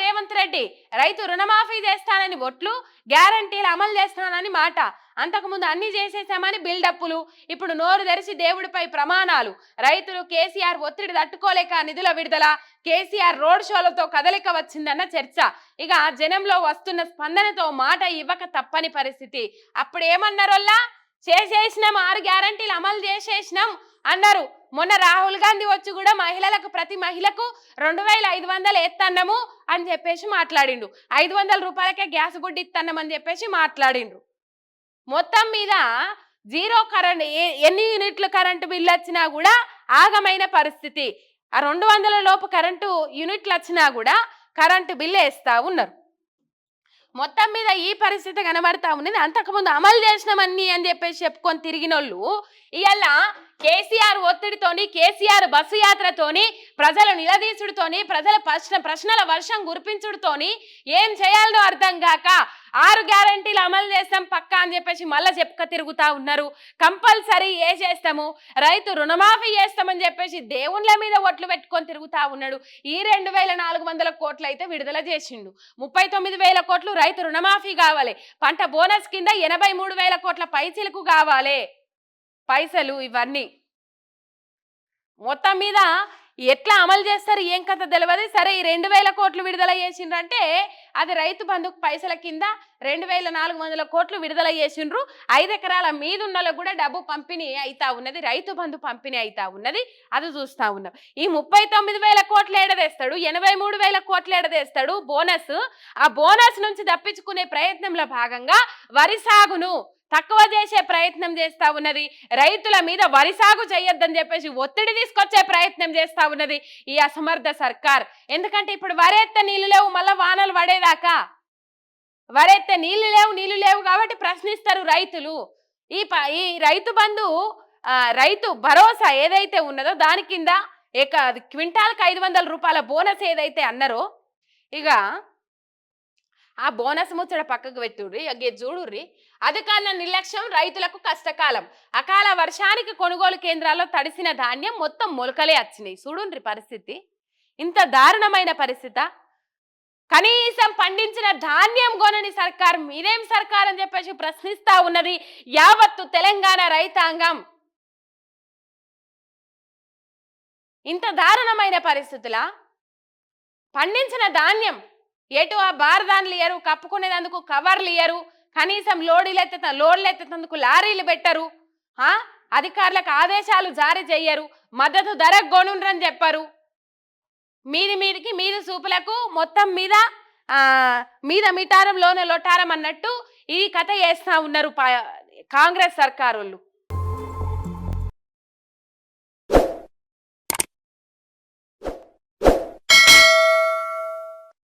రేవంత్ రెడ్డి రైతు రుణమాఫీ చేస్తానని ఒట్లు గ్యారంటీలు అమలు చేస్తానని మాట. అంతకుముందు అన్ని చేసేసామని బిల్డప్పులు. ఇప్పుడు నోరు తెరిచి దేవుడిపై ప్రమాణాలు. రైతులు కేసీఆర్ ఒత్తిడి తట్టుకోలేక నిధుల విడుదల. కేసీఆర్ రోడ్ షోలతో కదలిక వచ్చిందన్న చర్చ. ఇక జనంలో వస్తున్న స్పందనతో మాట ఇవ్వక తప్పని పరిస్థితి. అప్పుడు ఏమన్నారోల్లా? చేసేసినాం ఆరు గ్యారంటీలు అమలు చేసేసినాం అన్నారు. మొన్న రాహుల్ గాంధీ వచ్చి కూడా మహిళలకు ప్రతి మహిళకు రెండు వేల ఐదు వందలు ఎత్తన్నాము అని చెప్పేసి మాట్లాడిండు. ఐదు వందల రూపాయలకే గ్యాస్ బుడ్డి ఇత్తన్నామని చెప్పేసి మాట్లాడిండ్రు మొత్తం మీద జీరో కరెంట్ ఏ- ఎన్ని యూనిట్లు కరెంటు బిల్లు వచ్చినా కూడా ఆగమైన పరిస్థితి. ఆ రెండు వందల లోపు కరెంటు యూనిట్లు వచ్చినా కూడా కరెంటు బిల్లు వేస్తా ఉన్నారు. మొత్తం మీద ఈ పరిస్థితి కనబడతా ఉన్నది అంతకుముందు అమలు చేసినామన్నీ అని చెప్పేసి చెప్పుకొని తిరిగిన వాళ్ళు ఇవాళ కేసీఆర్ ఒత్తిడితోని కేసీఆర్ బస్సు యాత్రతోని ప్రజలు నిలదీసుడుతోని ప్రజల ప్రశ్న ప్రశ్నల వర్షం కురిపించుడుతోని ఏం చేయాలో అర్థం కాక ఆరు గ్యారంటీలు అమలు చేస్తాం పక్కా అని చెప్పేసి మళ్ళీ చెప్పుక తిరుగుతా ఉన్నారు. కంపల్సరీ ఏ చేస్తాము? రైతు రుణమాఫీ చేస్తామని చెప్పేసి దేవుళ్ళ మీద ఒట్లు పెట్టుకొని తిరుగుతా ఉన్నాడు. ఈ రెండు వేల నాలుగు వందల కోట్లు అయితే విడుదల చేసిండు. ముప్పై తొమ్మిది వేల కోట్లు రైతు రుణమాఫీ కావాలి. పంట బోనస్ కింద ఎనభై మూడు వేల కోట్ల పైచిలకు కావాలి. పైసలు ఇవన్నీ. మొత్తం మీద ఎట్లా అమలు చేస్తారు? ఏం కథ తెలియదు సరే ఈ రెండు వేల కోట్లు విడుదల చేసిండ్రంటే అది రైతు బంధుకు పైసల కింద రెండు వేల నాలుగు వందల కోట్లు విడుదల చేసిండ్రు. ఐదు ఎకరాల మీద ఉన్నలో కూడా డబ్బు పంపిణీ అవుతా ఉన్నది. రైతు బంధు పంపిణీ అవుతా ఉన్నది. అది చూస్తా ఉన్నాం. ఈ ముప్పై తొమ్మిది వేల కోట్లు ఏడదేస్తాడు ఎనభై మూడు వేల కోట్లు ఏడదేస్తాడు బోనస్. ఆ బోనస్ నుంచి తప్పించుకునే ప్రయత్నంలో భాగంగా వరి సాగును తక్కువ చేసే ప్రయత్నం చేస్తా ఉన్నది. రైతుల మీద వరి సాగు చేయొద్దని చెప్పేసి ఒత్తిడి తీసుకొచ్చే ప్రయత్నం చేస్తా ఉన్నది ఈ అసమర్థ సర్కార్. ఎందుకంటే ఇప్పుడు వరెత్త నీళ్ళు లేవు మళ్ళా వానలు పడేదాకా. వరెత్తే నీళ్ళు లేవు నీళ్ళు లేవు కాబట్టి ప్రశ్నిస్తారు రైతులు. ఈ ప ఈ రైతు బంధు రైతు భరోసా ఏదైతే ఉన్నదో దాని కింద ఏక క్వింటాల్కి ఐదు వందల రూపాయల బోనస్ ఏదైతే అన్నారో ఇక ఆ బోనస్ ముచ్చట పక్కకు పెట్టుర్రి అగ్గే చూడుర్రి. అధికారుల నిర్లక్ష్యం రైతులకు కష్టకాలం. అకాల వర్షానికి కొనుగోలు కేంద్రాల్లో తడిసిన ధాన్యం మొత్తం మొలకలే వచ్చినాయి చూడుండ్రి పరిస్థితి. ఇంత దారుణమైన పరిస్థితి. కనీసం పండించిన ధాన్యం కొనని సర్కార్ మీరేం సర్కార్ అని చెప్పేసి ప్రశ్నిస్తా ఉన్నది? యావత్తు తెలంగాణ రైతాంగం. ఇంత దారుణమైన పరిస్థితులా? పండించిన ధాన్యం ఎటు ఆ బారదాన్లు ఇయ్యరు కప్పుకునేందుకు కవర్లు ఇయ్యరు కనీసం లోడీలు ఎత్తే లోడ్లు ఎత్తేందుకు లారీలు పెట్టరు. అధికారులకు ఆదేశాలు జారీ చేయరు మద్దతు ధర గొనుండ్రని చెప్పారు. మీది మీదికి మీది సూపులకు మొత్తం మీద మీద మిటారం లోన లొటారం అన్నట్టు ఈ కథ చేస్తా ఉన్నారు కాంగ్రెస్ సర్కారోళ్ళు.